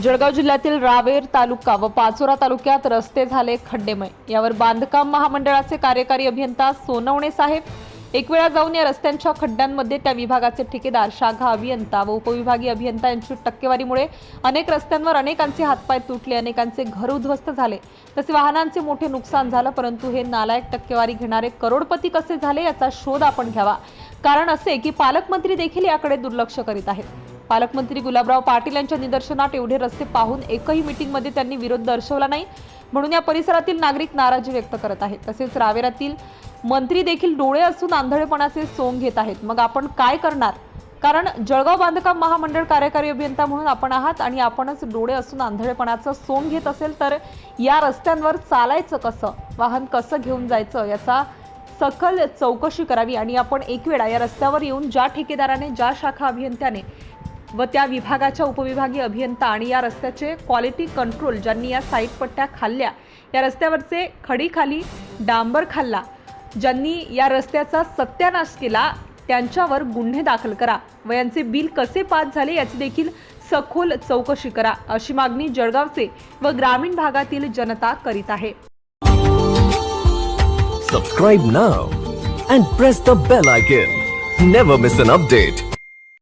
जळगाव जिल्ह्यातील रावेर तालुका व पाचोरा तालुक्यात रस्ते झाले खड्डेमय. यावर बांधकाम महामंडळाचे कार्यकारी अभियंता सोनवणे साहेब एक वेळा जाऊन या रस्त्यांच्या खड्ड्यांमध्ये त्या विभागाचे ठेकेदार शाखा अभियंता व उपविभागीय अभियंता यांची टक्केवारीमुळे अनेक रस्त्यांवर अनेकांचे हातपाय तुटले अनेकांचे घर उद्ध्वस्त झाले. तसे वाहनांचे मोठे नुकसान झालं परंतु हे नालायक टक्केवारी घेणारे करोडपती कसे झाले याचा शोध आपण घ्यावा. कारण असे की पालकमंत्री देखील याकडे दुर्लक्ष करीत आहेत. पालकमंत्री गुलाबराव पाटील यांच्या निदर्शनात एवढे रस्ते पाहून एकही मीटिंगमध्ये त्यांनी विरोध दर्शवला नाही म्हणून या परिसरातील नागरिक नाराजी व्यक्त करत आहेत. तसेच रावेरातील मंत्री देखील डोळे असून आंधळेपणाचे सोंग घेत आहेत. मग आपण काय करणार? कारण जळगाव बांधकाम महामंडळ कार्यकारी अभियंता म्हणून आपण आहात आणि आपणच डोळे असून आंधळेपणाचं सोंग घेत असेल तर या रस्त्यांवर चालायचं कसं? वाहन कसं घेऊन जायचं? याचा सखल चौकशी करावी आणि आपण एक वेळा या रस्त्यावर येऊन ज्या ठेकेदाराने ज्या शाखा अभियंत्याने व त्या विभागाच्या उपविभागीय अभियंता आणि या रस्त्याचे क्वालिटी कंट्रोल ज्यांनी या साईट पट्ट्या खाल्ल्या या रस्त्यावरचे खडीखाली डांबर खाल्ला ज्यांनी या रस्त्याचा सत्यानाश केला त्यांच्यावर गुन्हे दाखल करा व यांचे बिल कसे पास झाले याची देखील सखोल चौकशी करा अशी मागणी जळगावचे व ग्रामीण भागातील जनता करीत आहे. Subscribe now and press the bell icon never miss an update